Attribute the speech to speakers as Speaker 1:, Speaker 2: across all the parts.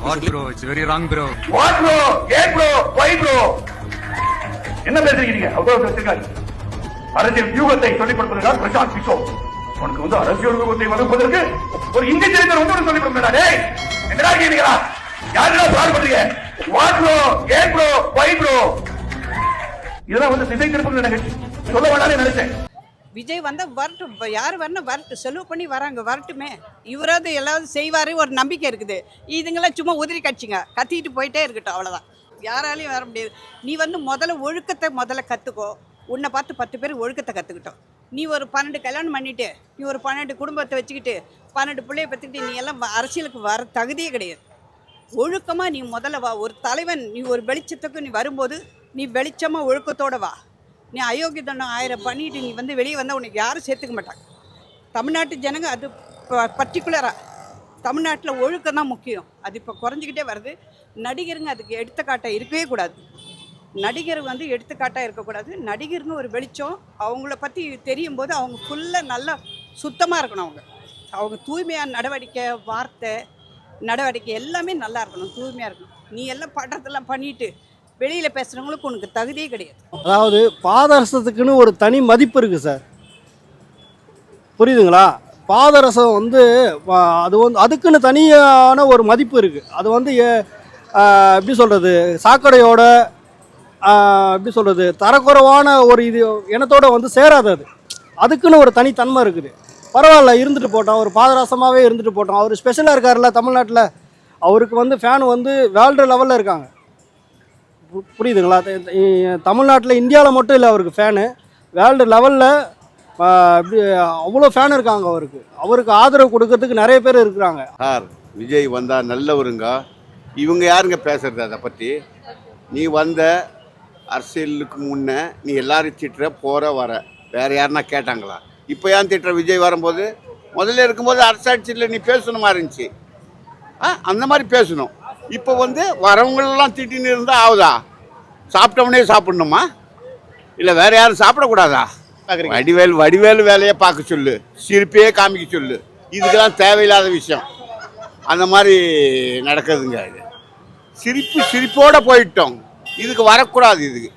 Speaker 1: What? Bro? It's very wrong bro.
Speaker 2: What bro ஏன் bro why bro என்ன பேசுறீங்க அவ்வளவு பேசுறீங்க அரசியல் வியூகத்தை சொல்லிக் கொடுப்பதற்காக பிரசாந்த் கிஷோர் உனக்கு வந்து அரசியல் வியூகத்தை வகுப்பதற்கு ஒரு சரித்திரம் வந்து உனக்கு சொல்லிக் கொடுக்கா டேய் என்னடா கேட்டீங்களா யாருடா சால்வ் பண்றீங்க? வாட் ப்ரோ ஏன் ப்ரோ வை ப்ரோ இதெல்லாம் வந்து திசை திருப்பங்கள் எனக்கு சொல்ல வேண்டாம்னு நினைச்சேன்.
Speaker 3: விஜய் வந்தால் வரட்டும். இப்போ யார் வரணும்? வரட்டும் செலவு பண்ணி வராங்க. வரட்டுமே. இவராது எல்லாவது செய்வார் ஒரு நம்பிக்கை இருக்குது. இதுங்களாம் சும்மா உதிரி கட்சிங்க. கத்திட்டு போயிட்டே இருக்கட்டும். அவ்வளோதான் யாராலையும் வர முடியாது. நீ வந்து முதல்ல ஒழுக்கத்தை முதல்ல கற்றுக்கோ உன்னை பார்த்து பத்து பேர் ஒழுக்கத்தை கற்றுக்கிட்டோம் நீ ஒரு பன்னெண்டு கல்யாணம் பண்ணிட்டு நீ ஒரு பன்னெண்டு குடும்பத்தை வச்சுக்கிட்டு பன்னெண்டு பிள்ளைய பற்றிக்கிட்டு நீ எல்லாம் அரசியலுக்கு வர தகுதியே கிடையாது. ஒழுக்கமாக நீ முதல்ல வா. ஒரு தலைவன் நீ ஒரு வெளிச்சத்துக்கு நீ வரும்போது நீ வெளிச்சமாக ஒழுக்கத்தோட வா. நீ அயோக்கியத்தனம் ஆயிரம் பண்ணிட்டு நீ வந்து வெளியே வந்தால் உனக்கு யாரும் சேர்த்துக்க மாட்டாங்க. தமிழ்நாட்டு ஜனங்க அது பர்டிகுலராக தமிழ்நாட்டில் ஒழுக்கம் தான் முக்கியம். அது இப்போ குறைஞ்சிக்கிட்டே வருது. நடிகருங்க அதுக்கு எடுத்துக்காட்டாக இருக்கவே கூடாது. நடிகர் வந்து எடுத்துக்காட்டாக இருக்கக்கூடாது நடிகருங்க ஒரு வெளிச்சம். அவங்கள பற்றி தெரியும் போது அவங்க ஃபுல்லாக நல்லா சுத்தமாக இருக்கணும் அவங்க. அவங்க தூய்மையான நடவடிக்கை வார்த்தை நடவடிக்கை எல்லாமே நல்லா இருக்கணும் தூய்மையாக இருக்கணும். நீ எல்லாம் படுறதெல்லாம் பண்ணிட்டு வெளியில் பேசுகிறவங்களுக்கு உனக்கு தகுதியே கிடையாது.
Speaker 4: அதாவது பாதரசத்துக்குன்னு ஒரு தனி மதிப்பு இருக்குது சார். புரியுதுங்களா? பாதரசம் வந்து அது வந்து அதுக்குன்னு தனியான ஒரு மதிப்பு இருக்குது அது வந்து எப்படி சொல்கிறது சாக்கடையோட எப்படி சொல்கிறது தரக்குறைவான ஒரு இது இனத்தோட வந்து சேராது அது. அதுக்குன்னு ஒரு தனித்தன்மை இருக்குது. பரவாயில்ல இருந்துட்டு போட்டோம் ஒரு பாதரசமாகவே இருந்துட்டு போட்டோம் அவர் ஸ்பெஷலாக இருக்கார்ல தமிழ்நாட்டில். அவருக்கு வந்து ஃபேன் வந்து வேர்ல்டு லெவலில் இருக்காங்க. புரியுதுங்களா தமிழ்நாட்டில் இந்தியாவில் மட்டும் இல்லை அவருக்கு ஃபேனு வேர்ல்டு லெவலில் இப்படி அவ்வளோ ஃபேன் இருக்காங்க அவருக்கு. அவருக்கு ஆதரவு கொடுக்கறதுக்கு நிறைய பேர் இருக்கிறாங்க.
Speaker 5: சார் விஜய் வந்தால் நல்லவருங்க. இவங்க யாருங்க பேசுறது அதை பற்றி நீ வந்த அரசியலுக்கு முன்னே நீ எல்லாரும் திட்டுற போகிற வர. வேற யாருன்னா கேட்டாங்களா? இப்போ ஏன் திட்டுற? விஜய் வரும்போது முதல்ல இருக்கும்போது அரசாட்சியில் நீ பேசணுமா இருந்துச்சு? ஆ அந்த மாதிரி பேசணும். இப்போ வந்து வரவங்களெல்லாம் திட்டின்னு இருந்தால் ஆகுதா? சாப்பிட்டவனே சாப்பிடணுமா? இல்லை வேற யாரும் சாப்பிடக்கூடாதா? வடிவேல் வடிவேல் வேலையை பார்க்க சொல்லு. சிரிப்பே காமிக்க சொல்லு. இதுக்கெல்லாம் தேவையில்லாத விஷயம். அந்த மாதிரி நடக்குதுங்க இது. சிரிப்பு சிரிப்போட போயிட்டோம். இதுக்கு வரக்கூடாது இதுக்கு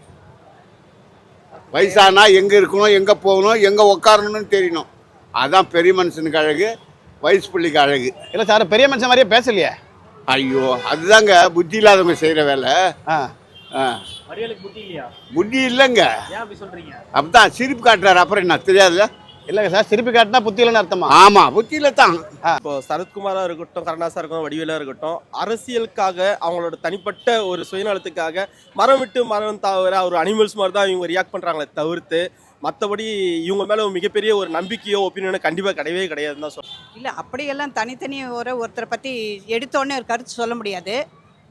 Speaker 5: வயசானா எங்கே இருக்கணும் எங்கே போகணும் எங்கே உட்காரணும்னு தெரியணும். அதான் பெரிய மனுஷனுக்கு அழகு வயசு பிள்ளைக்கு அழகு.
Speaker 6: இல்ல சார் பெரிய மனுஷன் மாதிரியே பேசலையே.
Speaker 5: ஐயோ அதுதாங்க புத்தி இல்லாதவங்க செய்கிற வேலை.
Speaker 6: ஆ.
Speaker 5: ஆ. புத்தி இல்லைங்க. அப்படிதான் சிரிப்பு காட்டுறாரு அப்புறம் என்ன தெரியாதுல்ல?
Speaker 6: இல்லைங்க சார் திருப்பி காட்டினா புத்தி இல்லைன்னு அர்த்தமா?
Speaker 5: ஆமாம் புத்தியில தான்.
Speaker 7: இப்போ சரத்குமாரா இருக்கட்டும் கருணாசா இருக்கட்டும் வடிவேலா இருக்கட்டும் அரசியலுக்காக அவங்களோட தனிப்பட்ட ஒரு சுயநலத்துக்காக மரம் விட்டு மரம் தவிர ஒரு அனிமல்ஸ் மாதிரி தான் இவங்க ரியாக்ட் பண்றாங்களே தவிர்த்து மற்றபடி இவங்க மேலே மிகப்பெரிய ஒரு நம்பிக்கையோ ஒப்பீனியனோ கண்டிப்பாக கிடையவே கிடையாதுன்னு தான் சொல்றேன்.
Speaker 3: இல்லை அப்படியெல்லாம் தனித்தனி ஒரு ஒருத்தரை பற்றி எடுத்தோடனே ஒரு கருத்து சொல்ல முடியாது.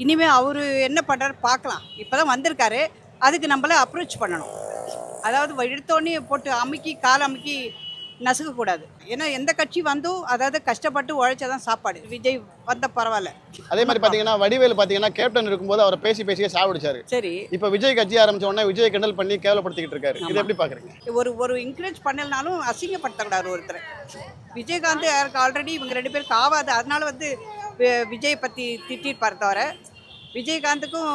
Speaker 3: இனிமேல் அவர் என்ன பண்ணுறாரு பார்க்கலாம். இப்போ தான் வந்திருக்காரு. அதுக்கு நம்மள அப்ரோச் பண்ணணும். அதாவது எடுத்தோடனே போட்டு அமுக்கி கால் அமுக்கி நசுக்கக்கூடாது. ஏன்னா எந்த கட்சி வந்தும் அதாவது கஷ்டப்பட்டு உழைச்சாதான் சாப்பாடு. விஜய் வந்த பரவாயில்ல.
Speaker 6: அதே மாதிரி பாத்தீங்கன்னா வடிவேலு பாத்தீங்கன்னா கேப்டன் இருக்கும்போது அவரை பேசி பேசியே சாவடிச்சாரு
Speaker 3: சரி.
Speaker 6: இப்போ விஜய் கட்சி ஆரம்பிச்ச உடனே விஜய் கிண்டல் பண்ணி கேவலப்படுத்திக்கிட்டு இருக்காரு. இது எப்படி பாக்குறீங்க?
Speaker 3: ஒரு ஒரு என்கரேஜ் பண்ணலனாலும் அசிங்கப்படுத்தக்கூடாது ஒருத்தரை. விஜயகாந்த் யாருக்கு ஆல்ரெடி இவங்க ரெண்டு பேருக்கு ஆகாது அதனால வந்து விஜய் பற்றி திட்டிருப்பார் தவிர விஜயகாந்துக்கும்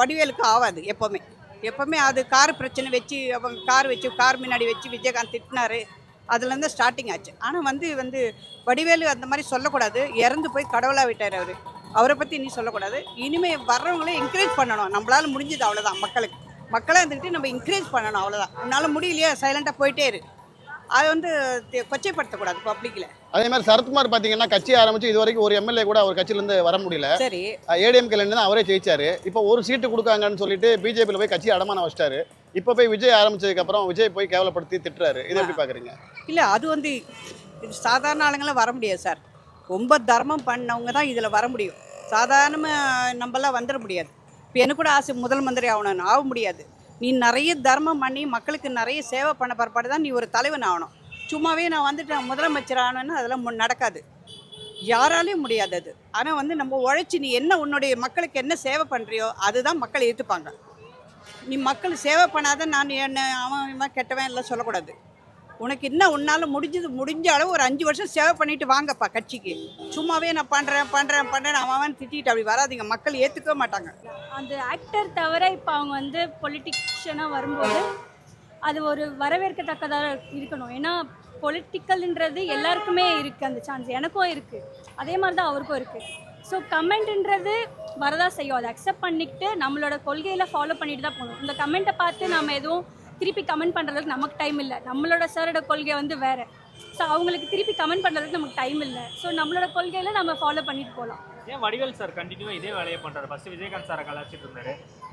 Speaker 3: வடிவேலுக்கும் ஆகாது எப்போவுமே. எப்போவுமே அது கார் பிரச்சனை வச்சு அவங்க கார் வச்சு கார் முன்னாடி வச்சு விஜயகாந்த் திட்டினாரு. அதுலேருந்து ஸ்டார்டிங் ஆச்சு. ஆனால் வந்து வந்து வடிவேலு அந்த மாதிரி சொல்லக்கூடாது. இறந்து போய் கடவுளாக விட்டார் அவர். அவரை பற்றி நீ சொல்லக்கூடாது. இனிமேல் வர்றவங்களே என்கரேஜ் பண்ணணும். நம்மளால முடிஞ்சது அவ்வளோதான் மக்களுக்கு. மக்களாக இருந்துக்கிட்டு நம்ம என்கரேஜ் பண்ணணும் அவ்வளோதான் உன்னால் முடியலையா? சைலண்ட்டாக போயிட்டே இரு. அதை வந்து கொச்சைப்படுத்தக்கூடாது பப்ளிக்கில்
Speaker 6: அதே மாதிரி சரத்குமார் பாத்தீங்கன்னா கட்சி ஆரம்பிச்சு இது வரைக்கும் ஒரு எம்எல்ஏ கூட அவர் கட்சியில இருந்து வர முடியல.
Speaker 3: சரி.
Speaker 6: ஏடிஎம்கேல இருந்து தான் அவரே ஜெயிச்சாரு. இப்போ ஒரு சீட்டு கொடுக்காங்கன்னு சொல்லிட்டு பிஜேபியில் போய் கட்சி அடமானம் வச்சிட்டாரு. இப்போ போய் விஜய் ஆரம்பிச்சதுக்கு அப்புறம் விஜய் போய் கேவலப்படுத்தி திட்டுறாரு. இதை எப்படி பாக்குறீங்க?
Speaker 3: இல்லை அது வந்து சாதாரண ஆளுங்களாம் வர முடியாது சார். ரொம்ப தர்மம் பண்ணவங்க தான் இதில் வர முடியும். சாதாரணமாக நம்மளாம் வந்துட முடியாது. இப்போ எனக்கு கூட ஆசை முதல் மந்திரி ஆகணும்னு. ஆக முடியாது. நீ நிறைய தர்மம் பண்ணி மக்களுக்கு நிறைய சேவை பண்ண பிற்பாடு தான் நீ ஒரு தலைவன் ஆகணும். சும்மாவே நான் வந்துட்டு முதலமைச்சர் ஆகணும்னு அதெல்லாம் நடக்காது. யாராலையும் முடியாது அது. ஆனால் வந்து நம்ம உழைச்சி நீ என்ன உன்னுடைய மக்களுக்கு என்ன சேவை பண்ணுறியோ அதுதான் மக்கள் ஏற்றுப்பாங்க நீ மக்கள் சேவை பண்ணாத நான் என்ன அவன் இவன் கெட்டவன் எல்லாம் சொல்லக்கூடாது. உனக்கு என்ன உன்னால் முடிஞ்சது முடிஞ்ச அளவு ஒரு அஞ்சு வருஷம் சேவை பண்ணிட்டு வாங்கப்பா கட்சிக்கு. சும்மாவே நான் பண்ணுறேன் பண்ணுறேன் பண்ணுறேன் அவன் அவன் திட்டிட்டு அப்படி வராதிங்க. மக்கள் ஏற்றுக்கவே மாட்டாங்க.
Speaker 1: அந்த ஆக்டர் தவிர இப்போ அவங்க வந்து பொலிட்டிஷியனாக வரும்போது அது ஒரு வரவேற்கத்தக்கதாக இருக்கணும். ஏன்னா பொலிட்டிக்கல்ன்றது எல்லாருக்குமே இருக்குது அந்த சான்ஸ் எனக்கும் இருக்குது அதே மாதிரி தான் அவருக்கும் இருக்குது ஸோ கமெண்ட்ன்றது வரதா செய்யும். அதை அக்செப்ட் பண்ணிக்கிட்டு நம்மளோட கொள்கையில் ஃபாலோ பண்ணிட்டு தான் போகணும். இந்த கமெண்ட்டை பார்த்து நம்ம எதுவும் திருப்பி கமெண்ட் பண்ணுறதுக்கு நமக்கு டைம் இல்லை. நம்மளோட சாரோட கொள்கை வந்து வேறு. ஸோ அவங்களுக்கு திருப்பி கமெண்ட் பண்ணுறதுக்கு நமக்கு டைம் இல்லை. ஸோ நம்மளோட கொள்கையில் நம்ம ஃபாலோ பண்ணிட்டு போகலாம்
Speaker 8: ஏன் வடிவேல் சார் கண்டினியூவா இதே வேலையை பண்றாரு? ஃபர்ஸ்ட் விஜயகாந்த் சாரை கலாச்சிட்டு இருந்தாரு.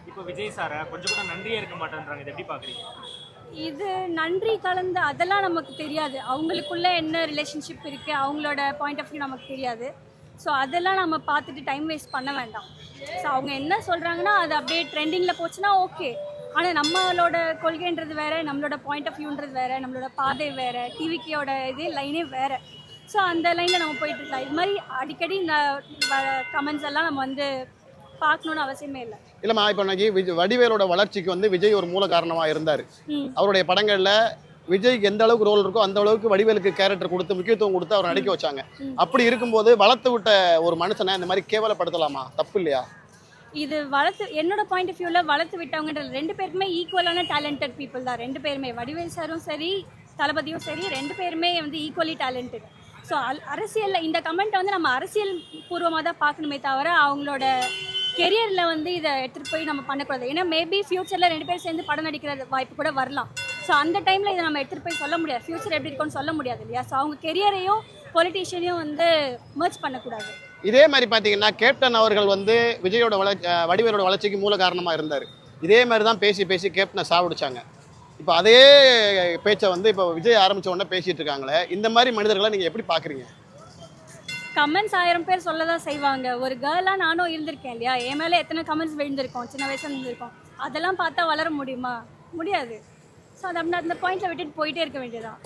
Speaker 8: இப்போ விஜய் சாரை கொஞ்சம் கூட நன்றியே இருக்க மாட்டேன்றாங்க. இதை எப்படி பாக்குறீங்க?
Speaker 1: இது நன்றி கலந்து அதெல்லாம் நமக்கு தெரியாது. அவங்களுக்குள்ள என்ன ரிலேஷன்ஷிப் இருக்குது அவங்களோட பாயிண்ட் ஆஃப் வியூ நமக்கு தெரியாது. ஸோ அதெல்லாம் நம்ம பார்த்துட்டு டைம் வேஸ்ட் பண்ண வேண்டாம். ஸோ அவங்க என்ன சொல்கிறாங்கன்னா அது அப்படியே ட்ரெண்டிங்கில் போச்சுன்னா ஓகே ஆனால் நம்மளோட கொள்கைன்றது வேறு நம்மளோட பாயிண்ட் ஆஃப் வியூன்றது வேறு நம்மளோட பாதை வேறு டிவிக்கியோட இது லைனே வேறு. ஸோ அந்த லைனில் நம்ம போயிட்டு இருக்கலாம். இது மாதிரி அடிக்கடி இந்த கமெண்ட்ஸ் எல்லாம் நம்ம வந்து பார்க்கணுன்னு அவசியமே இல்லை.
Speaker 6: இல்லைம்மா இப்போ இன்னைக்கு விஜய் வடிவேலோட வளர்ச்சிக்கு வந்து விஜய் ஒரு மூல காரணமாக இருந்தார். அவருடைய படங்களில் விஜய்க்கு எந்த அளவுக்கு ரோல் இருக்கோ அந்த அளவுக்கு வடிவேலுக்கு கேரக்டர் கொடுத்து முக்கியத்துவம் கொடுத்து அவர் நடிக்க வச்சாங்க. அப்படி இருக்கும்போது வளர்த்து விட்ட ஒரு மனுஷனை இந்த மாதிரி கேவலப்படுத்தலாமா? தப்பு இல்லையா?
Speaker 1: இது வளர்த்து என்னோட பாயிண்ட் ஆஃப் வியூவில் வளர்த்து விட்டவங்கன்றது ரெண்டு பேருக்குமே ஈக்குவலான டேலண்டட் பீப்புள் தான். ரெண்டு பேருமே வடிவேல் சாரும் சரி தளபதியும் சரி ரெண்டு பேருமே வந்து ஈக்குவலி டேலண்டட் ஸோ அரசியலில் இந்த கமெண்ட்டை வந்து நம்ம அரசியல் பூர்வமாக தான் பார்க்கணுமே தவிர அவங்களோட கெரியரில் வந்து இதை எடுத்துகிட்டு போய் நம்ம பண்ணக்கூடாது. ஏன்னா மேபி ஃப்யூச்சரில் ரெண்டு பேரும் சேர்ந்து படம் நடிக்கிற வாய்ப்பு கூட வரலாம். ஸோ அந்த டைமில் இதை நம்ம எடுத்துகிட்டு போய் சொல்ல முடியாது. ஃப்யூச்சர் எப்படி இருக்கும்னு சொல்ல முடியாது இல்லையா? ஸோ அவங்க கெரியரையும் பொலிட்டீஷியனையும் வந்து மர்ச் பண்ணக்கூடாது.
Speaker 6: இதே மாதிரி பார்த்தீங்கன்னா கேப்டன் அவர்கள் வந்து விஜயோட வளர்ச்சி வடிவேலோட வளர்ச்சிக்கு மூல காரணமாக இருந்தார். இதே மாதிரி தான் பேசி பேசி கேப்டனை சாவடிச்சாங்க. இப்போ அதே பேச்சை வந்து இப்போ விஜய் ஆரம்பிச்ச உடனே பேசிட்டு இருக்காங்களே இந்த மாதிரி மனிதர்களை நீங்கள் எப்படி பார்க்குறீங்க
Speaker 1: கமெண்ட்ஸ் ஆயிரம் பேர் சொல்ல தான் செய்வாங்க. ஒரு கேர்ளாக நானும் இருந்திருக்கேன் இல்லையா? என் மேலே எத்தனை கமெண்ட்ஸ் விழுந்திருக்கோம்? சின்ன வயசுல இருந்திருக்கோம். அதெல்லாம் பார்த்தா வளர முடியுமா? முடியாது. ஸோ அதை அப்படி அந்த பாயிண்ட்ல விட்டுட்டு போயிட்டே இருக்க வேண்டியதான்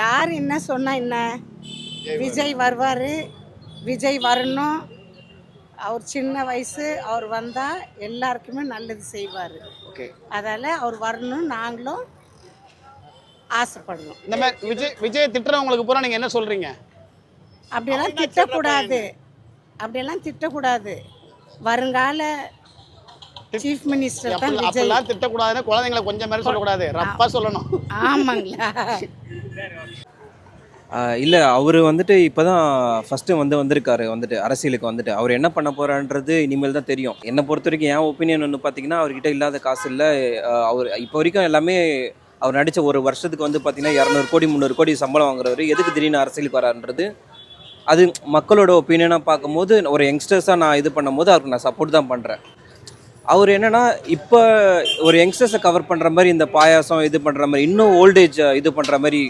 Speaker 9: யார் என்ன சொன்னா என்ன? விஜய் வருவார். விஜய் வரணும். அவர் சின்ன வயசு அவர் வந்தால் எல்லாருக்குமே நல்லது செய்வார்.
Speaker 6: ஓகே.
Speaker 9: அதால் அவர் வரணும் நாங்களும் ஆசைப்படுறோம்.
Speaker 6: இந்த மாதிரி விஜய் விஜய் திட்டுறவங்களுக்கு பூரா நீங்கள் என்ன சொல்கிறீங்க
Speaker 9: அப்படியெல்லாம் திட்டக்கூடாது. அப்படியெல்லாம் திட்டக்கூடாது. வருங்கால சீஃப் மினிஸ்டர் தான் விஜய்.
Speaker 6: அப்படிலாம் திட்டக்கூடாதுன்னு குழந்தைங்களை கொஞ்சம் மாதிரி சொல்லக்கூடாது. ரப்பா சொல்லணும்.
Speaker 9: ஆமாங்களா?
Speaker 10: இல்லை அவர் வந்துட்டு இப்போ தான் ஃபஸ்ட்டு வந்து வந்திருக்காரு வந்துட்டு அரசியலுக்கு வந்துட்டு. அவர் என்ன பண்ண போகிறான்றது இனிமேல் தான் தெரியும். என்னை பொறுத்த வரைக்கும் என் ஒப்பீனியன் வந்து பார்த்தீங்கன்னா அவர்கிட்ட இல்லாத காசு இல்லை. அவர் இப்போ வரைக்கும் எல்லாமே அவர் நடித்த ஒரு வருஷத்துக்கு வந்து பார்த்தீங்கன்னா இரநூறு கோடி முந்நூறு கோடி சம்பளம் வாங்குறவர். எதுக்கு திடீர்னு அரசியலுக்கு வரான்றது அது மக்களோட ஒப்பீனியனாக பார்க்கும்போது ஒரு யங்ஸ்டர்ஸாக நான் இது பண்ணும்போது அவருக்கு நான் சப்போர்ட் தான் பண்ணுறேன் அவர் என்னன்னா இப்போ ஒரு யங்ஸ்டர்ஸை கவர் பண்ணுற மாதிரி இந்த பாயாசம் இது பண்ணுற மாதிரி இன்னும் ஓல்டேஜ் இது பண்ணுற மாதிரி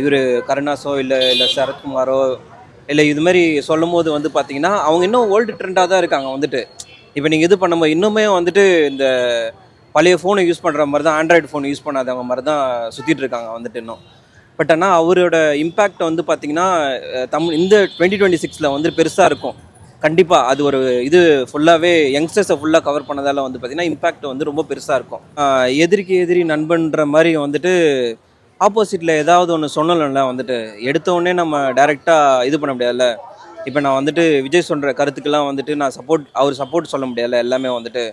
Speaker 10: இவர் கருணாஸோ இல்லை இல்லை சரத்குமாரோ இல்லை இது மாதிரி சொல்லும் போது வந்து பார்த்தீங்கன்னா அவங்க இன்னும் ஓல்டு ட்ரெண்டாக தான் இருக்காங்க வந்துட்டு. இப்போ நீங்கள் இது பண்ணும்போது இன்னுமே வந்துட்டு இந்த பழைய ஃபோனை யூஸ் பண்ணுற மாதிரி தான் ஆண்ட்ராய்டு ஃபோன் யூஸ் பண்ணாதவங்க மாதிரி தான் சுற்றிட்டு இருக்காங்க வந்துட்டு இன்னும். பட் ஆனால் அவரோட இம்பேக்ட் வந்து பார்த்தீங்கன்னா தமிழ் இந்த டுவெண்ட்டி டுவெண்ட்டி சிக்ஸில் வந்து பெருசாக இருக்கும். கண்டிப்பாக அது ஒரு இது ஃபுல்லாகவே யங்ஸ்டர்ஸை ஃபுல்லாக கவர் பண்ணதால் வந்து பார்த்திங்கன்னா இம்பேக்ட் வந்து ரொம்ப பெருசாக இருக்கும். எதிரிக்கு எதிரி நண்பன்ற மாதிரி வந்துட்டு ஆப்போசிட்டில் ஏதாவது ஒன்று சொன்னல வந்துட்டு எடுத்த உடனே நம்ம டைரெக்டாக இது பண்ண முடியாதுல்ல. இப்போ நான் வந்துட்டு விஜய் சொல்கிற கருத்துக்கெல்லாம் வந்துட்டு நான் சப்போர்ட் அவர் சப்போர்ட் சொல்ல முடியல எல்லாமே வந்துட்டு.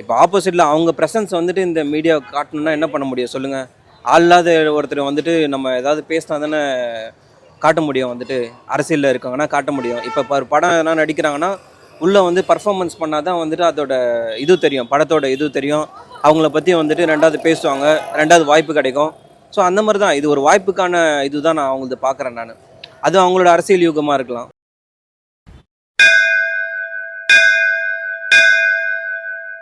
Speaker 10: இப்போ ஆப்போசிட்டில் அவங்க ப்ரெசன்ஸ் வந்துட்டு இந்த மீடியா காட்டணும்னா என்ன பண்ண முடியும் சொல்லுங்கள் இல்லாத ஒருத்தர் வந்துட்டு நம்ம ஏதாவது பேசினா தானே காட்ட முடியும் வந்துட்டு அரசியலில் இருக்காங்கன்னா காட்ட முடியும். இப்போ இப்போ ஒரு படம் எதனா நடிக்கிறாங்கன்னா உள்ளே வந்து பர்ஃபார்மன்ஸ் பண்ணால் தான் வந்துட்டு அதோட இது தெரியும் படத்தோட இது தெரியும். அவங்கள பற்றி வந்துட்டு ரெண்டாவது பேசுவாங்க ரெண்டாவது வாய்ப்பு கிடைக்கும். ஸோ அந்த மாதிரி தான் இது ஒரு வாய்ப்புக்கான இதுதான் நான் அவங்களது பார்க்குறேன் நான். அது அவங்களோட அரசியல் யூகமாக இருக்கலாம்.